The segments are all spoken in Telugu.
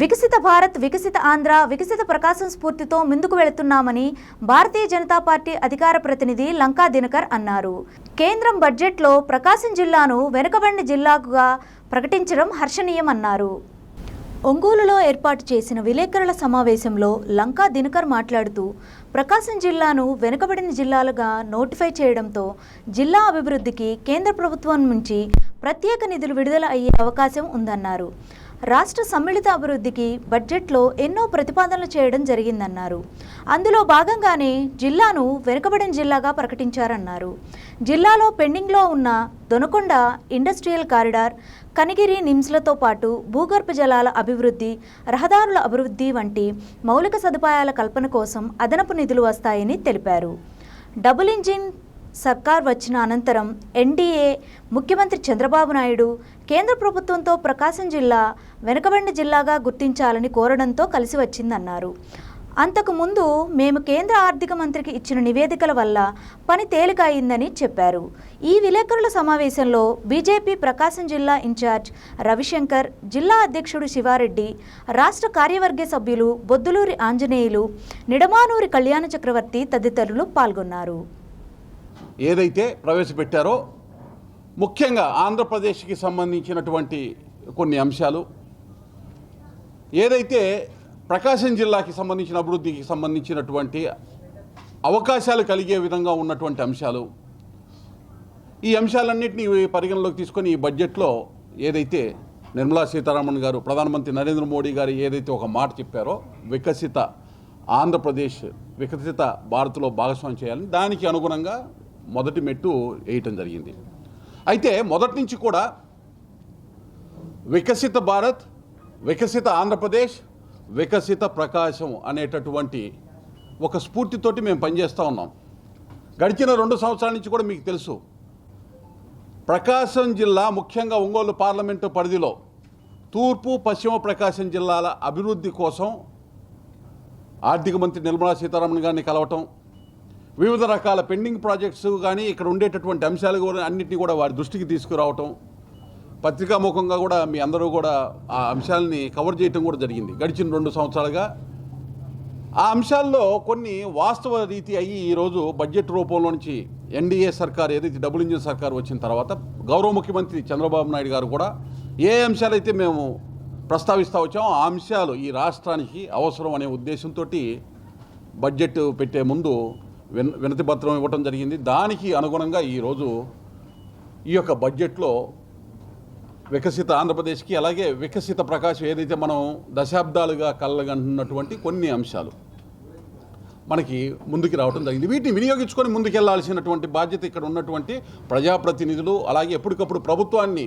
వికసిత భారత్ వికసిత ఆంధ్ర వికసిత ప్రకాశం స్ఫూర్తితో ముందుకు వెళుతున్నామని భారతీయ జనతా పార్టీ అధికార ప్రతినిధి లంకా దినకర్ అన్నారు. కేంద్రం బడ్జెట్లో ప్రకాశం జిల్లాను వెనుకబడిన జిల్లాగా ప్రకటించడం హర్షణీయమన్నారు ఒంగోలులో ఏర్పాటు చేసిన విలేకరుల సమావేశంలో లంకా దినకర్ మాట్లాడుతూ ప్రకాశం జిల్లాను వెనుకబడిన జిల్లాలుగా నోటిఫై చేయడంతో జిల్లా అభివృద్ధికి కేంద్ర ప్రభుత్వం నుంచి ప్రత్యేక నిధులు విడుదల అయ్యే అవకాశం ఉందన్నారు. రాష్ట్ర సమ్మిళిత అభివృద్ధికి బడ్జెట్లో ఎన్నో ప్రతిపాదనలు చేయడం జరిగిందన్నారు. అందులో భాగంగానే జిల్లాను వెనుకబడిన జిల్లాగా ప్రకటించారన్నారు. జిల్లాలో పెండింగ్లో ఉన్న దొనకొండ ఇండస్ట్రియల్ కారిడార్ కనిగిరి నిమ్స్లతో పాటు భూగర్భ జలాల అభివృద్ధి రహదారుల అభివృద్ధి వంటి మౌలిక సదుపాయాల కల్పన కోసం అదనపు నిధులు వస్తాయని తెలిపారు. డబుల్ ఇంజిన్ సర్కార్ వచ్చిన అనంతరం ఎన్డీఏ ముఖ్యమంత్రి చంద్రబాబు నాయుడు కేంద్ర ప్రభుత్వంతో ప్రకాశం జిల్లా వెనుకబడిన జిల్లాగా గుర్తించాలని కోరడంతో కలిసి వచ్చిందన్నారు. అంతకుముందు మేము కేంద్ర ఆర్థిక మంత్రికి ఇచ్చిన నివేదికల వల్ల పని తేలిక అయిందని చెప్పారు. ఈ విలేకరుల సమావేశంలో బీజేపీ ప్రకాశం జిల్లా ఇన్ఛార్జ్ రవిశంకర్ జిల్లా అధ్యక్షుడు శివారెడ్డి రాష్ట్ర కార్యవర్గ సభ్యులు బొద్దులూరి ఆంజనేయులు నిడమానూరి కళ్యాణ చక్రవర్తి తదితరులు పాల్గొన్నారు. ఏదైతే ప్రవేశపెట్టారో ముఖ్యంగా ఆంధ్రప్రదేశ్కి సంబంధించినటువంటి కొన్ని అంశాలు ఏదైతే ప్రకాశం జిల్లాకి సంబంధించిన అభివృద్ధికి సంబంధించినటువంటి అవకాశాలు కలిగే విధంగా ఉన్నటువంటి అంశాలు ఈ అంశాలన్నింటినీ పరిగణలోకి తీసుకొని ఈ బడ్జెట్లో ఏదైతే నిర్మలా సీతారామన్ గారు ప్రధానమంత్రి నరేంద్ర మోడీ గారు ఏదైతే ఒక మాట చెప్పారో వికసిత ఆంధ్రప్రదేశ్ వికసిత భారత్లో భాగస్వామ్యం చేయాలని దానికి అనుగుణంగా మొదటి మెట్టు వేయటం జరిగింది. అయితే మొదటి నుంచి కూడా వికసిత భారత్ వికసిత ఆంధ్రప్రదేశ్ వికసిత ప్రకాశం అనేటటువంటి ఒక స్ఫూర్తితోటి మేము పనిచేస్తూ ఉన్నాం. గడిచిన రెండు సంవత్సరాల నుంచి కూడా మీకు తెలుసు. ప్రకాశం జిల్లా ముఖ్యంగా ఒంగోలు పార్లమెంటు పరిధిలో తూర్పు పశ్చిమ ప్రకాశం జిల్లాల అభివృద్ధి కోసం ఆర్థిక మంత్రి నిర్మలా సీతారామన్ గారిని కలవటం వివిధ రకాల పెండింగ్ ప్రాజెక్ట్స్ కానీ ఇక్కడ ఉండేటటువంటి అంశాలు కూడా అన్నింటినీ కూడా వారి దృష్టికి తీసుకురావటం పత్రికాముఖంగా కూడా మీ అందరూ కూడా ఆ అంశాలని కవర్ చేయటం కూడా జరిగింది. గడిచిన రెండు సంవత్సరాలుగా. ఆ అంశాల్లో కొన్ని వాస్తవ రీతి అయ్యి ఈరోజు బడ్జెట్ రూపంలో నుంచి ఎన్డీఏ సర్కార్ ఏదైతే డబుల్ ఇంజిన్ సర్కార్ వచ్చిన తర్వాత గౌరవ ముఖ్యమంత్రి చంద్రబాబు నాయుడు గారు కూడా ఏ అంశాలైతే మేము ప్రస్తావిస్తూ వచ్చామో ఆ అంశాలు ఈ రాష్ట్రానికి అవసరం అనే ఉద్దేశంతో బడ్జెట్ పెట్టే ముందు విన వినతి పత్రం ఇవ్వటం జరిగింది. దానికి అనుగుణంగా ఈరోజు ఈ యొక్క బడ్జెట్లో వికసిత ఆంధ్రప్రదేశ్కి అలాగే వికసిత ప్రకాశం ఏదైతే మనం దశాబ్దాలుగా కలగంటున్నటువంటి కొన్ని అంశాలు మనకి ముందుకు రావడం జరిగింది. వీటిని వినియోగించుకొని ముందుకెళ్ళాల్సినటువంటి బాధ్యత ఇక్కడ ఉన్నటువంటి ప్రజాప్రతినిధులు అలాగే ఎప్పటికప్పుడు ప్రభుత్వాన్ని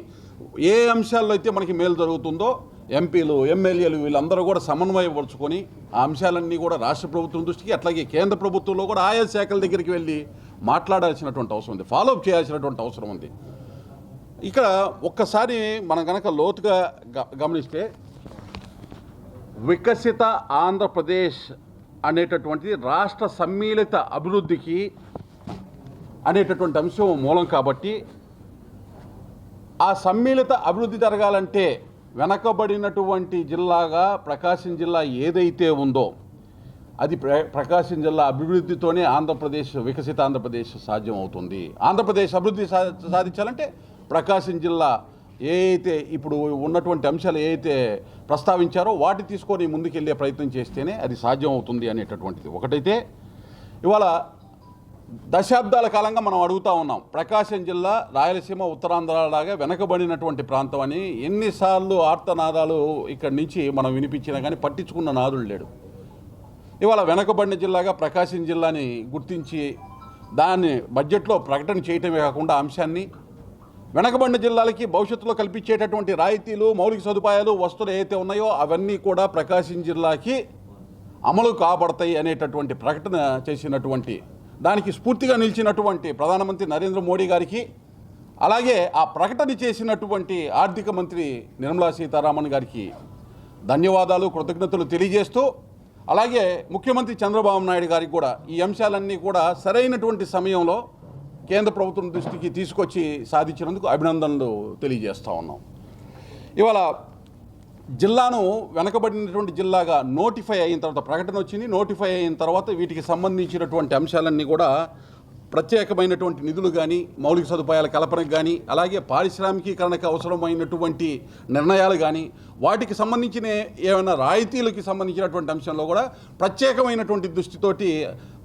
ఏ అంశాల్లో అయితే మనకి మేలు జరుగుతుందో ఎంపీలు ఎమ్మెల్యేలు వీళ్ళందరూ కూడా సమన్వయపరుచుకొని ఆ అంశాలన్నీ కూడా రాష్ట్ర ప్రభుత్వం దృష్టికి అట్లాగే కేంద్ర ప్రభుత్వంలో కూడా ఆయా శాఖల దగ్గరికి వెళ్ళి మాట్లాడాల్సినటువంటి అవసరం ఉంది. ఫాలోఅప్ చేయాల్సినటువంటి అవసరం ఉంది. ఇక్కడ ఒక్కసారి మనం కనుక లోతుగా గ- గమనిస్తే వికసిత ఆంధ్రప్రదేశ్ అనేటటువంటిది రాష్ట్ర సమ్మిళిత అభివృద్ధికి అనేటటువంటి అంశం మూలం కాబట్టి ఆ సమ్మిళిత అభివృద్ధి జరగాలంటే వెనకబడినటువంటి జిల్లాగా ప్రకాశం జిల్లా ఏదైతే ఉందో అది ప్ర ప్రకాశం జిల్లా అభివృద్ధితోనే ఆంధ్రప్రదేశ్ వికసిత ఆంధ్రప్రదేశ్ సాధ్యం అవుతుంది ఆంధ్రప్రదేశ్ అభివృద్ధి సా సాధించాలంటే ప్రకాశం జిల్లా ఏ అయితే ఇప్పుడు ఉన్నటువంటి అంశాలు ఏ ప్రస్తావించారో వాటి తీసుకొని ముందుకెళ్ళే ప్రయత్నం చేస్తేనే అది సాధ్యం అవుతుంది అనేటటువంటిది ఒకటైతే ఇవాళ దశాబ్దాల కాలంగా మనం అడుగుతా ఉన్నాం. ప్రకాశం జిల్లా రాయలసీమ ఉత్తరాంధ్రలాగా వెనకబడినటువంటి ప్రాంతం అని ఎన్నిసార్లు ఆర్తనాదాలు ఇక్కడి నుంచి మనం వినిపించినా కానీ పట్టించుకున్న నాదుడు లేడు. ఇవాళ వెనకబడిన జిల్లాగా ప్రకాశం జిల్లాని గుర్తించి దాన్ని బడ్జెట్లో ప్రకటన చేయటమే కాకుండా అంశాన్ని వెనకబడిన జిల్లాలకి భవిష్యత్తులో కల్పించేటటువంటి రాయితీలు మౌలిక సదుపాయాలు వస్తువులు ఏవైతే ఉన్నాయో అవన్నీ కూడా ప్రకాశం జిల్లాకి అమలు కాబడతాయి అనేటటువంటి ప్రకటన చేసినటువంటి దానికి స్ఫూర్తిగా నిలిచినటువంటి ప్రధానమంత్రి నరేంద్ర మోడీ గారికి అలాగే ఆ ప్రకటన చేసినటువంటి ఆర్థిక మంత్రి నిర్మలా సీతారామన్ గారికి ధన్యవాదాలు కృతజ్ఞతలు తెలియజేస్తూ అలాగే ముఖ్యమంత్రి చంద్రబాబు నాయుడు గారికి కూడా ఈ అంశాలన్నీ కూడా సరైనటువంటి సమయంలో కేంద్ర ప్రభుత్వం దృష్టికి తీసుకొచ్చి సాధించినందుకు అభినందనలు తెలియజేస్తూ ఉన్నాం. ఇవాళ జిల్లాను వెనకబడినటువంటి జిల్లాగా నోటిఫై అయిన తర్వాత ప్రకటన వచ్చింది. నోటిఫై అయిన తర్వాత వీటికి సంబంధించినటువంటి అంశాలన్నీ కూడా ప్రత్యేకమైనటువంటి నిధులు కానీ మౌలిక సదుపాయాల కల్పనకు కానీ అలాగే పారిశ్రామికీకరణకు అవసరమైనటువంటి నిర్ణయాలు కానీ వాటికి సంబంధించిన ఏమైనా రాయితీలకి సంబంధించినటువంటి అంశంలో కూడా ప్రత్యేకమైనటువంటి దృష్టితోటి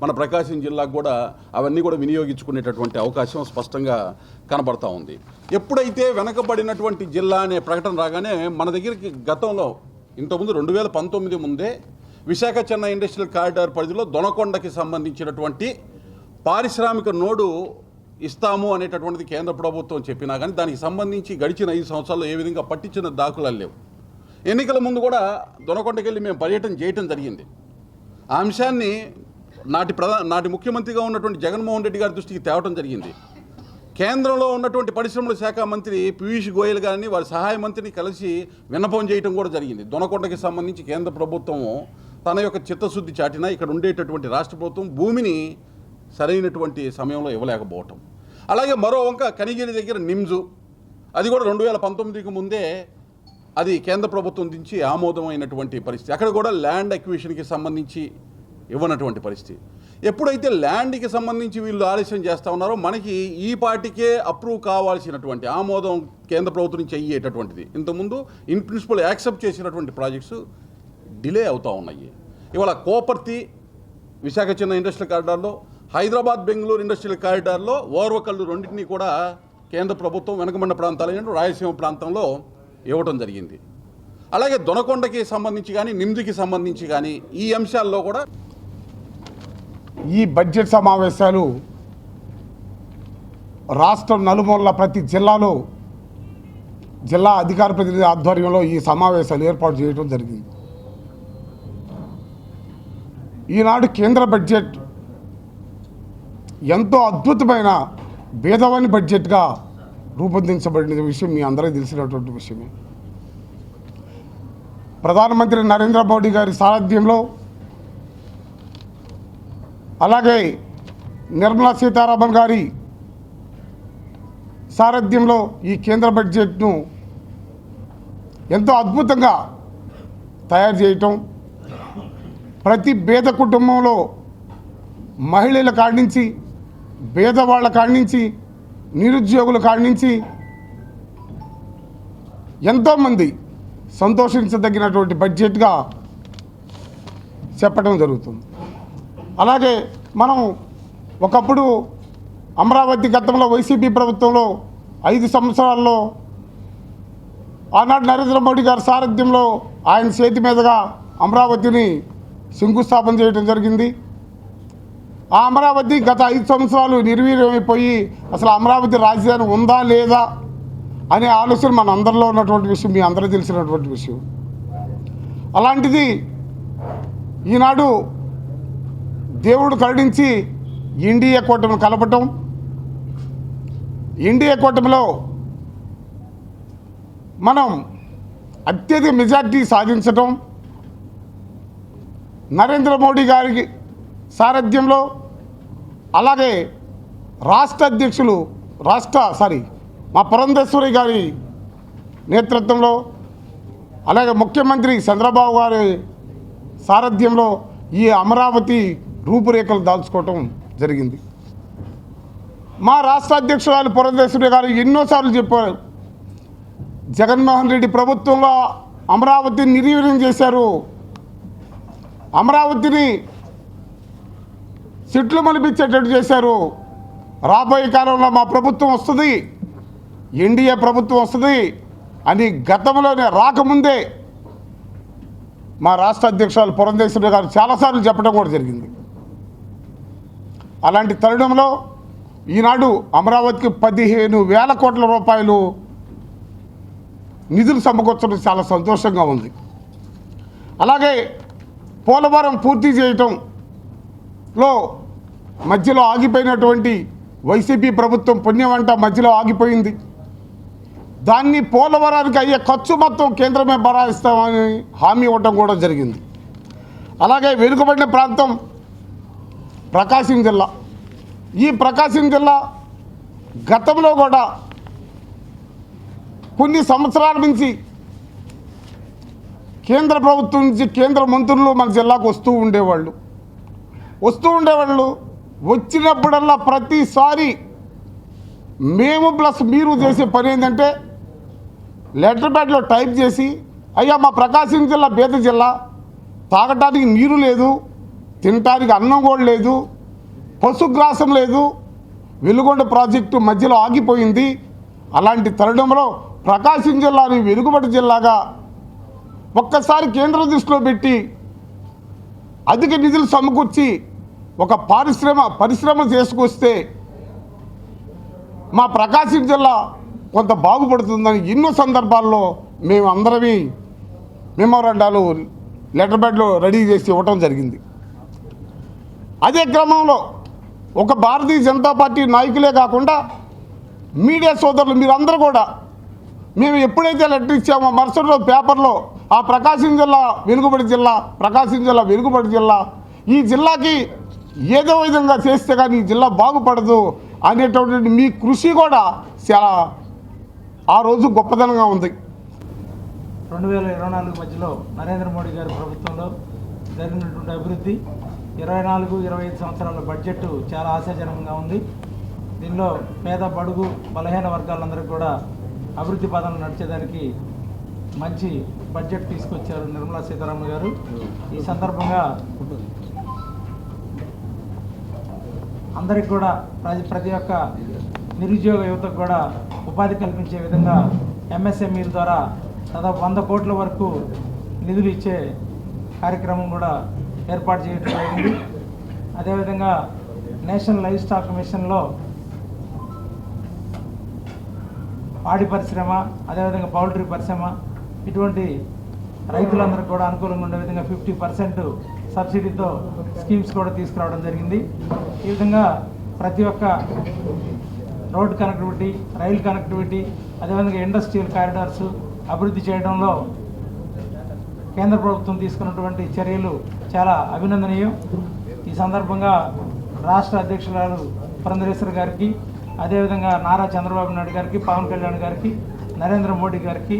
మన ప్రకాశం జిల్లాకు కూడా అవన్నీ కూడా వినియోగించుకునేటటువంటి అవకాశం స్పష్టంగా కనబడతా ఉంది. ఎప్పుడైతే వెనకబడినటువంటి జిల్లా అనే ప్రకటన రాగానే మన దగ్గరికి గతంలో ఇంతకుముందు రెండు వేల పంతొమ్మిది ముందే విశాఖ చెన్నై ఇండస్ట్రియల్ కారిడార్ పరిధిలో దొనకొండకి సంబంధించినటువంటి పారిశ్రామిక నోడు ఇస్తాము అనేటటువంటిది కేంద్ర ప్రభుత్వం చెప్పినా కానీ దానికి సంబంధించి గడిచిన ఐదు సంవత్సరాల్లో ఏ విధంగా పట్టించిన దాఖలాలు లేవు. ఎన్నికల ముందు కూడా దొనకొండకి వెళ్ళి మేము పర్యటన చేయటం జరిగింది. ఆ అంశాన్ని నాటి ప్రధా నాటి ముఖ్యమంత్రిగా ఉన్నటువంటి జగన్మోహన్ రెడ్డి గారి దృష్టికి తేవటం జరిగింది. కేంద్రంలో ఉన్నటువంటి పరిశ్రమల శాఖ మంత్రి పీయూష్ గోయల్ గారిని వారి సహాయ మంత్రిని కలిసి విన్నపం చేయటం కూడా జరిగింది. దొనకొండకి సంబంధించి కేంద్ర ప్రభుత్వం తన యొక్క చిత్తశుద్ధి చాటినా ఇక్కడ ఉండేటటువంటి రాష్ట్ర ప్రభుత్వం భూమిని సరైనటువంటి సమయంలో ఇవ్వలేకపోవటం. అలాగే మరో వంక కనిగిరి దగ్గర నిమ్జు. అది కూడా రెండు వేల పంతొమ్మిదికి ముందే అది కేంద్ర ప్రభుత్వం నుంచి ఆమోదమైనటువంటి పరిస్థితి. అక్కడ కూడా ల్యాండ్ అక్విజిషన్కి సంబంధించి ఇవ్వనటువంటి పరిస్థితి. ఎప్పుడైతే ల్యాండ్కి సంబంధించి వీళ్ళు ఆలస్యం చేస్తూ ఉన్నారో మనకి ఈ పార్టీకే అప్రూవ్ కావాల్సినటువంటి ఆమోదం కేంద్ర ప్రభుత్వం నుంచి అయ్యేటటువంటిది. ఇంతకుముందు ఇన్ ప్రిన్సిపల్ యాక్సెప్ట్ చేసినటువంటి ప్రాజెక్ట్స్ డిలే అవుతూ ఉన్నాయి. ఇవాళ కోపర్తి విశాఖ చిన్న ఇండస్ట్రియల్ కారిడార్లో హైదరాబాద్ బెంగళూరు ఇండస్ట్రియల్ కారిడార్లో ఓర్వకల్లు రెండింటినీ కూడా కేంద్ర ప్రభుత్వం వెనకబడిన ప్రాంతాలైన రాయలసీమ ప్రాంతంలో ఇవ్వటం జరిగింది. అలాగే దొనకొండకి సంబంధించి కానీ నిమ్దికి సంబంధించి కానీ ఈ అంశాల్లో కూడా ఈ బడ్జెట్ సమావేశాలు రాష్ట్రం నలుమూలల ప్రతి జిల్లాలో జిల్లా అధికార ప్రతినిధి ఆధ్వర్యంలో ఈ సమావేశాలు ఏర్పాటు చేయడం జరిగింది. ఈనాడు కేంద్ర బడ్జెట్ ఎంతో అద్భుతమైన భేదవాని బడ్జెట్గా రూపొందించబడిన విషయం మీ అందరికీ తెలిసినటువంటి విషయమే. ప్రధానమంత్రి నరేంద్ర మోడీ గారి సారథ్యంలో అలాగే నిర్మలా సీతారామన్ గారి సారథ్యంలో ఈ కేంద్ర బడ్జెట్ను ఎంతో అద్భుతంగా తయారు చేయటం ప్రతి పేద కుటుంబంలో మహిళల కాడి నుంచి పేదవాళ్ళ కాడి నుంచి నిరుద్యోగుల కాడి నుంచి ఎంతోమంది సంతోషించదగినటువంటి బడ్జెట్గా చెప్పడం జరుగుతుంది. అలాగే మనం ఒకప్పుడు అమరావతి గతంలో వైసీపీ ప్రభుత్వంలో ఐదు సంవత్సరాల్లో ఆనాడు నరేంద్ర మోడీ గారి సారథ్యంలో ఆయన చేతి మీదుగా అమరావతిని శంకుస్థాపన చేయడం జరిగింది. ఆ అమరావతి గత ఐదు సంవత్సరాలు నిర్వీర్యమైపోయి అసలు అమరావతి రాజధాని ఉందా లేదా అనే ఆలోచన మన అందరిలో ఉన్నటువంటి విషయం మీ అందరూ తెలిసినటువంటి విషయం. అలాంటిది ఈనాడు దేవుడు కరుణించి ఇండియా కూటమిని కలపటం ఇండియా కూటమిలో మనం అత్యధిక మెజార్టీ సాధించటం నరేంద్ర మోడీ గారికి సారథ్యంలో అలాగే రాష్ట్ర అధ్యక్షులు రాష్ట్ర సారీ మా పురంధేశ్వరి గారి నేతృత్వంలో అలాగే ముఖ్యమంత్రి చంద్రబాబు గారి సారథ్యంలో ఈ అమరావతి రూపురేఖలు దాల్చుకోవటం జరిగింది. మా రాష్ట్ర అధ్యక్షురాలు పురంధేశ్వరి గారు ఎన్నోసార్లు చెప్పారు జగన్మోహన్ రెడ్డి ప్రభుత్వంలో అమరావతిని నిర్వీర్యం చేశారు. అమరావతిని చెట్లు మలిపించేటట్టు చేశారు. రాబోయే కాలంలో మా ప్రభుత్వం వస్తుంది. ఎన్డీఏ ప్రభుత్వం వస్తుంది అని గతంలోనే రాకముందే మా రాష్ట్ర అధ్యక్షురాలు పురంధేశ్వరి గారు చాలాసార్లు చెప్పడం కూడా జరిగింది. అలాంటి తరుణంలో ఈనాడు అమరావతికి పదిహేను వేల కోట్ల రూపాయలు నిధులు సమకూర్చడం చాలా సంతోషంగా ఉంది. అలాగే పోలవరం పూర్తి చేయటంలో మధ్యలో ఆగిపోయినటువంటి వైసీపీ ప్రభుత్వం పుణ్యమంట మధ్యలో ఆగిపోయింది. దాన్ని పోలవరానికి అయ్యే ఖర్చు మొత్తం కేంద్రమే భరాయిస్తామని హామీ ఇవ్వటం కూడా జరిగింది. అలాగే వెనుకబడిన ప్రాంతం ప్రకాశం జిల్లా. ఈ ప్రకాశం జిల్లా గతంలో కూడా కొన్ని సంవత్సరాల నుంచి కేంద్ర ప్రభుత్వం నుంచి కేంద్ర మంత్రులు మన జిల్లాకు వస్తూ ఉండేవాళ్ళు. వస్తూ ఉండేవాళ్ళు వచ్చినప్పుడల్లా ప్రతిసారి మేము ప్లస్ మీరు చేసే పని ఏంటంటే లెటర్ ప్యాడ్లో టైప్ చేసి అయ్యా మా ప్రకాశం జిల్లా బేద జిల్లా తాగటానికి నీరు లేదు తినటానికి అన్నం కూడా లేదు పశుగ్రాసం లేదు వెలుగొండ ప్రాజెక్టు మధ్యలో ఆగిపోయింది అలాంటి తరుణంలో ప్రకాశం జిల్లాని వెలుగుబడి జిల్లాగా ఒక్కసారి కేంద్ర దృష్టిలో పెట్టి అధిక నిధులు సమకూర్చి ఒక పారిశ్రమ పరిశ్రమ చేసుకొస్తే మా ప్రకాశం జిల్లా కొంత బాగుపడుతుందని ఎన్నో సందర్భాల్లో మేము అందరమీ మెమోరాండాలు లెటర్ ప్యాడ్లో రెడీ చేసి ఇవ్వటం జరిగింది. అదే క్రమంలో ఒక భారతీయ జనతా పార్టీ నాయకులే కాకుండా మీడియా సోదరులు మీరందరూ కూడా మేము ఎప్పుడైతే లెటర్ ఇచ్చామో మరుసటి రోజు పేపర్లో ఆ ప్రకాశం జిల్లా వెనుకబడి జిల్లా ప్రకాశం జిల్లా వెనుకబడి జిల్లా ఈ జిల్లాకి ఏదో విధంగా చేస్తే కానీ ఈ జిల్లా బాగుపడదు అనేటటువంటి మీ కృషి కూడా చాలా ఆ రోజు గొప్పదనంగా ఉంది. రెండు వేల ఇరవై నాలుగు మధ్యలో నరేంద్ర మోడీ గారి ప్రభుత్వంలో జరిగినటువంటి అభివృద్ధి ఇరవై నాలుగు ఇరవై ఐదు సంవత్సరాల బడ్జెట్ చాలా ఆశాజనకంగా ఉంది. దీనిలో పేద బడుగు బలహీన వర్గాలందరికీ కూడా అభివృద్ధి పదంలో నడిచేదానికి మంచి బడ్జెట్ తీసుకొచ్చారు నిర్మలా సీతారామన్ గారు. ఈ సందర్భంగా అందరికి కూడా ప్రతి ప్రతి ఒక్క నిరుద్యోగ యువతకు కూడా ఉపాధి కల్పించే విధంగా ఎంఎస్ఎంఈల ద్వారా దాదాపు వంద కోట్ల వరకు నిధులు ఇచ్చే కార్యక్రమం కూడా ఏర్పాటు చేయడం జరిగింది. అదేవిధంగా నేషనల్ లైఫ్ స్టాక్ మిషన్లో పాడి పరిశ్రమ అదేవిధంగా పౌల్ట్రీ పరిశ్రమ ఇటువంటి రైతులందరికీ కూడా అనుకూలంగా ఉండే విధంగా ఫిఫ్టీ పర్సెంట్ సబ్సిడీతో స్కీమ్స్ కూడా తీసుకురావడం జరిగింది. ఈ విధంగా ప్రతి ఒక్క రోడ్ కనెక్టివిటీ రైల్ కనెక్టివిటీ అదేవిధంగా ఇండస్ట్రియల్ కారిడార్స్ అభివృద్ధి చేయడంలో కేంద్ర ప్రభుత్వం తీసుకున్నటువంటి చర్యలు చాలా అభినందనీయం. ఈ సందర్భంగా రాష్ట్ర అధ్యక్షురాలు పురంధరేశ్వర్ గారికి అదేవిధంగా నారా చంద్రబాబు నాయుడు గారికి పవన్ కళ్యాణ్ గారికి నరేంద్ర మోడీ గారికి